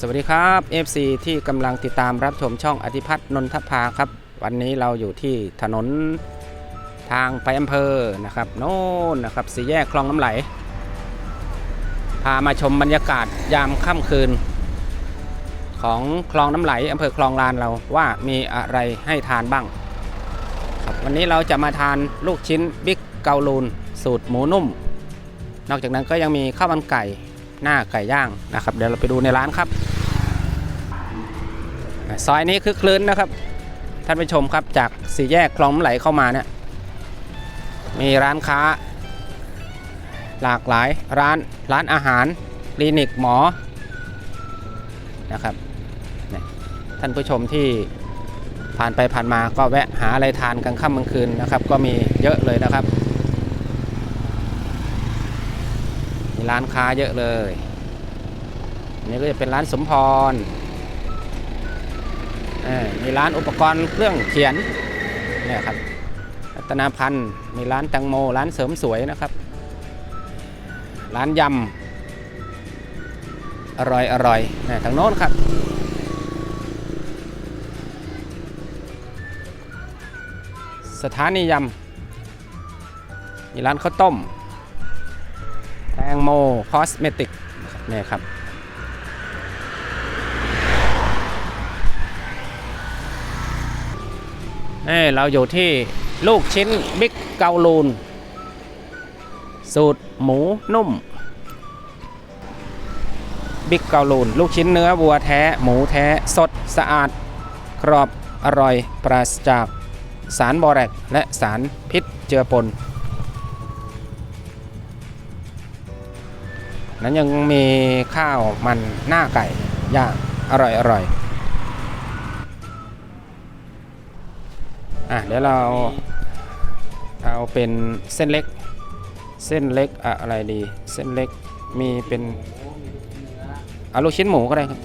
สวัสดีครับ FC ที่กำลังติดตามรับชมช่องอธิพัฒน์นนทภาครับ วันนี้เราอยู่ที่ถนนทางไปอำเภอนะครับโน่นนะครับสี่แยกคลองน้ำไหล พามาชมบรรยากาศยามค่ำคืน ของคลองน้ำไหลอำเภอคลองลานเราว่ามีอะไรให้ทานบ้างครับวันนี้เราจะมาทานลูกชิ้นบิ๊กเกาลูนสูตรหมูนุ่ม นอกจากนั้นก็ยังมีข้าวมันไก่ หน้าไก่ย่างนะครับ เดี๋ยวเราไปดูในร้านครับ ซอยนี้คือคลื้นนะครับ ท่านผู้ชมครับจากสี่แยกคลองไหลเข้ามาเนี่ยมีร้านค้า หลากหลายร้านร้านอาหารคลินิกหมอนะครับท่านผู้ชมที่ผ่านไปผ่านมาก็แวะหาอะไรทานกลางค่ำกลางคืนนะครับ ก็มีเยอะเลยนะครับ มี ร้านค้าเยอะเลยอันนี้ก็จะเป็นร้านสมพรมีร้านอุปกรณ์เครื่องเขียนเนี่ยครับรัตนาพันธ์มีร้านตังโม ร้านเสริมสวยนะครับ ร้านยำอร่อยอร่อยนี่ทางโน้นครับสถานียำมีร้านข้าวต้ม โมคอสเมติกเนี่ยครับนี่เราอยู่ที่ลูกชิ้นบิ๊กเกาลูน สูตรหมูนุ่ม บิ๊กเกาลูน ลูกชิ้นเนื้อวัวแท้ หมูแท้ สดสะอาด กรอบอร่อยปราศจากสารบอแรกและสารพิษเจือปน นั้นยังมีข้าวมันหน้าไก่ย่างอร่อยอร่อยอะเดี๋ยวเราเอาเป็นเส้นเล็ก เส้นเล็กอะอะไรดี เส้นเล็กมีเป็นเอาลูกชิ้นหมูก็ได้ครับ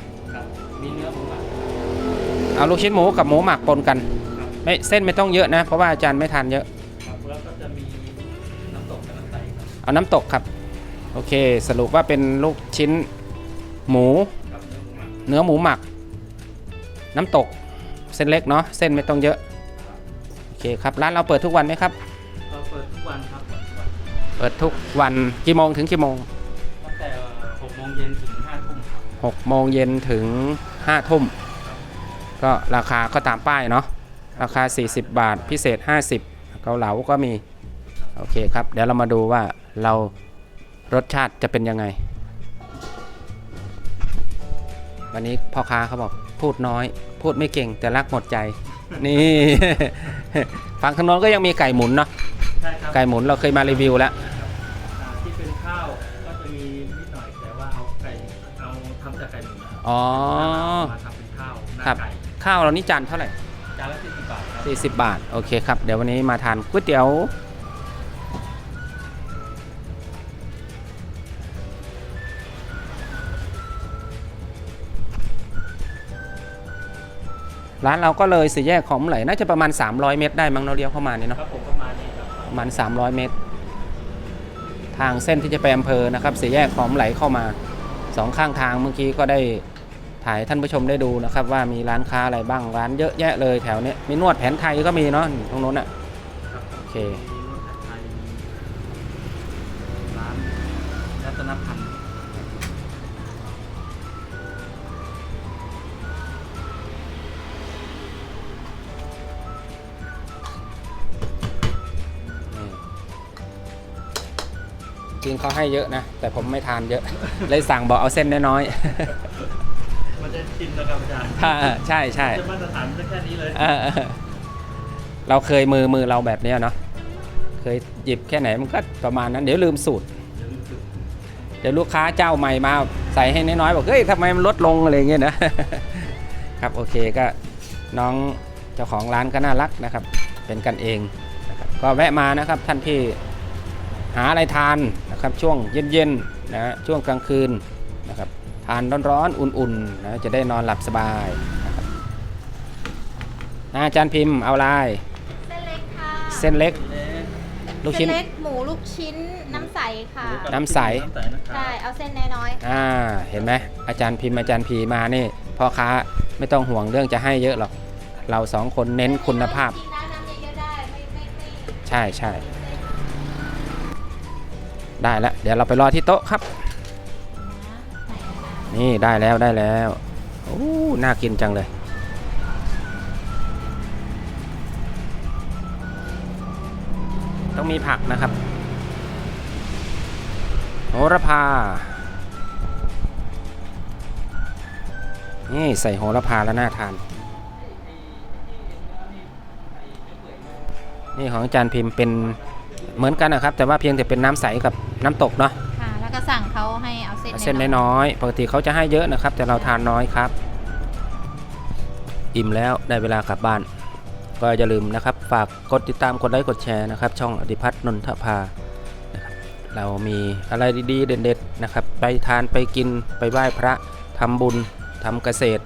มีเนื้อหมูหมักเอาลูกชิ้นหมูกับหมูหมักปนกันครับไม่เส้นไม่ต้องเยอะนะ เพราะว่าอาจารย์ไม่ทานเยอะ ครับแล้วก็จะมีน้ำตกกับน้ำใสครับเอาน้ำตกครับ โอเค สรุปว่าเป็นลูกชิ้นหมูกับเนื้อหมูหมักเนื้อหมูหมัก น้ำตก เส้นเล็กเนาะ เส้นไม่ต้องเยอะ โอเคครับ ร้านเราเปิดทุกวันไหมครับ เราเปิดทุกวันครับ เปิดทุกวันเปิดทุกวันกี่โมงถึงกี่โมง ตั้งแต่หกโมงเย็นถึงห้าทุ่มครับ6โมงเย็นถึง5ทุ่ม ก็ราคาก็ตามป้ายเนาะ ราคา 40 บาท พิเศษ 50 เกาเหลาก็มี โอเคครับ เดี๋ยวเรามาดูว่าเรา รสชาติจะเป็นยังไง วันนี้พ่อค้าเขาบอกพูดน้อย พูดไม่เก่งแต่รักหมดใจ นี่ ฝั่งทางโน้นก็ยังมีไก่หมุนเนาะใช่ครับไก่หมุนเราเคยมารีวิวแล้ว อ่าที่เป็นข้าวก็จะมีนิดหน่อยแต่ว่าเอาไก่เอาทำจากไก่หมูนะครับอ๋อ เอามาทำเป็นข้าวหน้าครับ ไก่ข้าวเรานี่จานเท่าไหร่ จานละสี่สิบบาทครับ 40 บาท โอเคครับ เดี๋ยววันนี้มาทานก๋วยเตี๋ยว ร้านเราก็เลยสี่แยกของไหลน่าจะประมาณ 300 เมตรได้มั้งเราเลี้ยวเข้ามานี่เนาะครับผมประมาณนี้ครับประมาณ 300 เมตร ทางเส้นที่จะไปอำเภอนะครับสี่แยกของไหลเข้ามาสองข้างทางเมื่อกี้ก็ได้ถ่ายท่านผู้ชมได้ดูนะครับว่ามีร้านค้าอะไรบ้างร้านเยอะแยะเลยแถวเนี้ยมีนวดแผนไทยก็มีเนาะตรงนู้นอะครับโอเคมีนวดแผนไทยมีร้านรัตนพันธ์ จริงเขาให้เยอะนะ แต่ผมไม่ทานเยอะ เลยสั่งบอกเอาเส้นน้อยมันจะชินแล้วครับอาจารย์ๆ ถ้าใช่ใช่จะมาตรฐานได้แค่นี้เลยเออเออเราเคยมือมือเราแบบเนี้ยเนาะเคยหยิบแค่ไหนมันก็ประมาณนั้น เดี๋ยวลืมสูตร เดี๋ยวรู้สึกเดี๋ยวลูกค้าเจ้าใหม่มาใส่ให้น้อยๆบอกเฮ้ยทำไมมันลดลงอะไรอย่างเงี้ยนะ ครับโอเคก็น้องเจ้าของร้านก็น่ารักนะครับ เป็นกันเองนะครับก็แวะมานะครับท่านที่หาอะไรทาน นะครับช่วงเย็นๆนะฮะช่วงกลางคืนนะครับทานร้อนๆอุ่นๆนะจะได้นอนหลับสบายนะครับอ่าอาจารย์พิมพ์เอาอะไรเส้นเล็กค่ะเส้นเล็กเล็กลูกชิ้น เส้นเล็กหมูลูกชิ้นน้ำใสค่ะน้ำใสน้ำใสนะครัใช่บเอาเส้นน้อยอ่าเห็นไหมอาจารย์พิมพ์อาจารย์พีมานี่พ่อค้าไม่ต้องห่วงเรื่องจะให้เยอะหรอกเราสองคนๆเน้นคุณภาพ จริงๆนะน้ำเยอะๆได้ไม่ไม่ไม่ ใช่ใช่ ได้แล้วเดี๋ยวเราไปรอที่โต๊ะครับ นี่ได้แล้วได้แล้วโอ้น่ากินจังเลย ต้องมีผักนะครับโหระพา นี่ใส่โหระพาแล้วน่าทาน นี่ของอาจารย์พิมพ์เป็น เหมือนกันนะครับแต่ว่าเพียงแต่เป็นน้ำใสกับน้ำตกเนาะค่ะ แล้วก็สั่งเขาให้เอาเส้นเส้นน้อยๆปกติเขาจะให้เยอะนะครับ แต่เราทานน้อยครับ อิ่มแล้วได้เวลากลับบ้าน ก็อย่าลืมนะครับ ฝากกดติดตามกดไลค์กดแชร์นะครับ ช่องอธิพัฒน์นนทภานะครับเรามีอะไรดีๆ เด็ดๆนะครับ ไปทานไปกินไปไหว้พระทำบุญทำเกษตร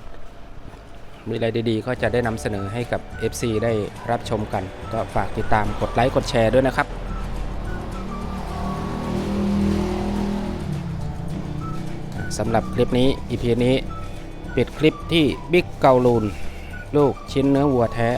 มีอะไรดีๆ ก็จะได้นำเสนอให้กับ FC ได้รับชมกัน ก็ฝากติดตามกดไลค์กดแชร์ด้วยนะครับ สำหรับคลิปนี้ EP นี้ ปิดคลิปที่บิ๊กเกาลูน ลูกชิ้นเนื้อวัวแท้